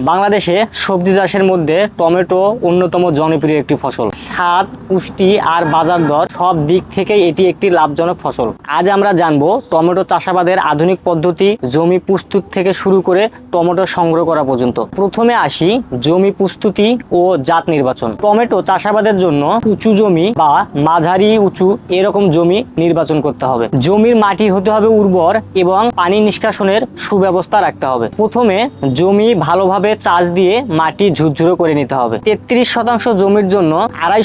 বাংলাদেশে সবজি চাষের মধ্যে টমেটো অন্যতম জনপ্রিয় একটি ফসল। স্বাদ, পুষ্টি আর বাজার দর সব দিক থেকে এটি একটি লাভজনক ফসল। আজ আমরা জানব টমেটো চাষাবাদের আধুনিক পদ্ধতি, জমি প্রস্তুত থেকে শুরু করে টমেটো সংগ্রহ করা পর্যন্ত। প্রথমে আসি জমি প্রস্তুতি ও জাত নির্বাচন। টমেটো চাষাবাদের জন্য উঁচু জমি বা মাঝারি উঁচু এরকম জমি নির্বাচন করতে হবে। জমির মাটি হতে হবে উর্বর এবং পানি নিষ্কাশনের সুব্যবস্থা রাখতে হবে। প্রথমে জমি ভালোভাবে চাষ দিয়ে মাটি ঝুরঝুরো করে নিতে হবে। তেত্রিশ শতাংশ জমির জন্য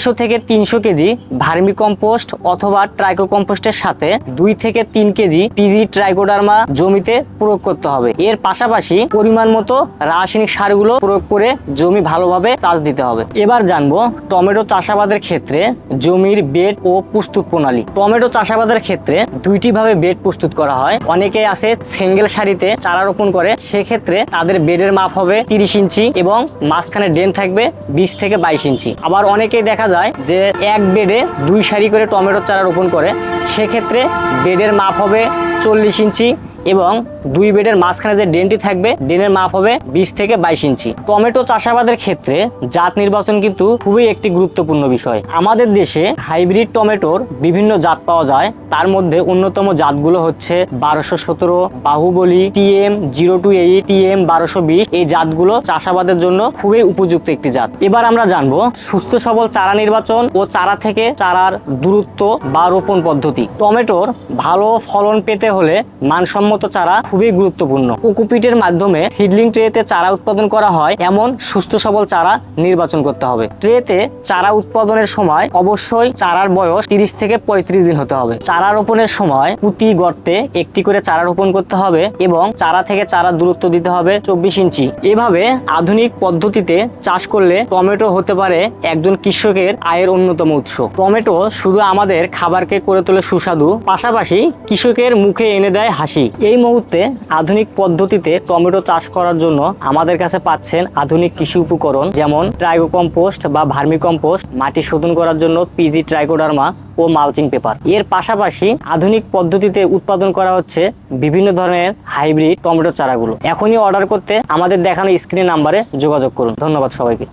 আড়াইশো থেকে তিনশো কেজি ভার্মি কম্পোস্ট অথবা ট্রাইকো কম্পোস্টের সাথে দুই থেকে তিন কেজি পিজি ট্রাইকোডার্মা জমিতে প্রয়োগ করতে হবে। এর পাশাপাশি পরিমাণ মতো রাসায়নিক সারগুলো প্রয়োগ করে জমি ভালোভাবে চাষ দিতে হবে। এবার জানব টমেটো চাষাবাদের ক্ষেত্রে জমির বেড ও প্রস্তুত প্রণালী। টমেটো চাষাবাদের ক্ষেত্রে দুইটি ভাবে বেড প্রস্তুত করা হয়। অনেকে আছে সেঙ্গেল সারিতে চারা রোপণ করে, সেক্ষেত্রে তাদের বেডের মাপ হবে তিরিশ ইঞ্চি এবং মাঝখানে ড্রেন থাকবে বিশ থেকে বাইশ ইঞ্চি। আবার অনেকেই দেখা যায় যে এক বেডে দুই সারি করে টমেটোর চারা রোপণ করে, সেক্ষেত্রে বেডের মাপ হবে চল্লিশ ইঞ্চি এবং দুই বেডের মাঝখানে যে ড্রেনটি থাকবে, ড্রেনের মাপ হবে বিশ থেকে বাইশ ইঞ্চি। টমেটো চাষাবাদের ক্ষেত্রে জাত নির্বাচন কিন্তু খুবই একটি গুরুত্বপূর্ণ বিষয়। আমাদের দেশে হাইব্রিড টমেটোর বিভিন্ন জাত পাওয়া যায়। তার মধ্যে অন্যতম জাতগুলো হচ্ছে বারোশো সতেরো, Bahubali, TM zero two eight, TM বারোশো বিশ। এই জাতগুলো চাষাবাদের জন্য খুবই উপযুক্ত একটি জাত। এবার আমরা জানব সুস্থ সবল চারা নির্বাচন ও চারা থেকে চারার দূরত্ব বা রোপণ পদ্ধতি। টমেটোর ভালো ফলন পেতে হলে মানসম্মত চারা খুবই গুরুত্বপূর্ণ। কোকোপিটের মাধ্যমে সিডলিং ট্রেতে চারা উৎপাদন করা হয়, এমন সুস্থ সবল চারা নির্বাচন করতে হবে। ট্রেতে চারা উৎপাদনের সময় অবশ্যই চারার বয়স তিরিশ থেকে পঁয়ত্রিশ দিন হতে হবে। চারা রোপণের সময় প্রতি গর্তে একটি করে চারা রোপণ করতে হবে এবং চারা থেকে চারা দূরত্ব দিতে হবে চব্বিশ ইঞ্চি। এভাবে আধুনিক পদ্ধতিতে চাষ করলে টমেটো হতে পারে একজন কৃষকের আয়ের অন্যতম উৎস। টমেটো শুধু আমাদের খাবারকে করে তোলে সুস্বাদু, পাশাপাশি কৃষকের মুখে এনে দেয় হাসি। এই মুহূর্তে আধুনিক পদ্ধতিতে টমেটো চাষ করার জন্য আমাদের কাছে পাচ্ছেন আধুনিক কৃষি উপকরণ, যেমন ট্রাইগো কম্পোস্ট বা ভার্মি কম্পোস্ট মাটি শোধন করার জন্য পিজি ট্রাইকোডার্মা ও মালচিং পেপার। এর পাশাপাশি আধুনিক পদ্ধতিতে উৎপাদন করা হচ্ছে বিভিন্ন ধরনের হাইব্রিড টমেটো চারাগুলো। এখনই অর্ডার করতে আমাদের দেখানো স্ক্রিন নাম্বারে যোগাযোগ করুন। ধন্যবাদ সবাইকে।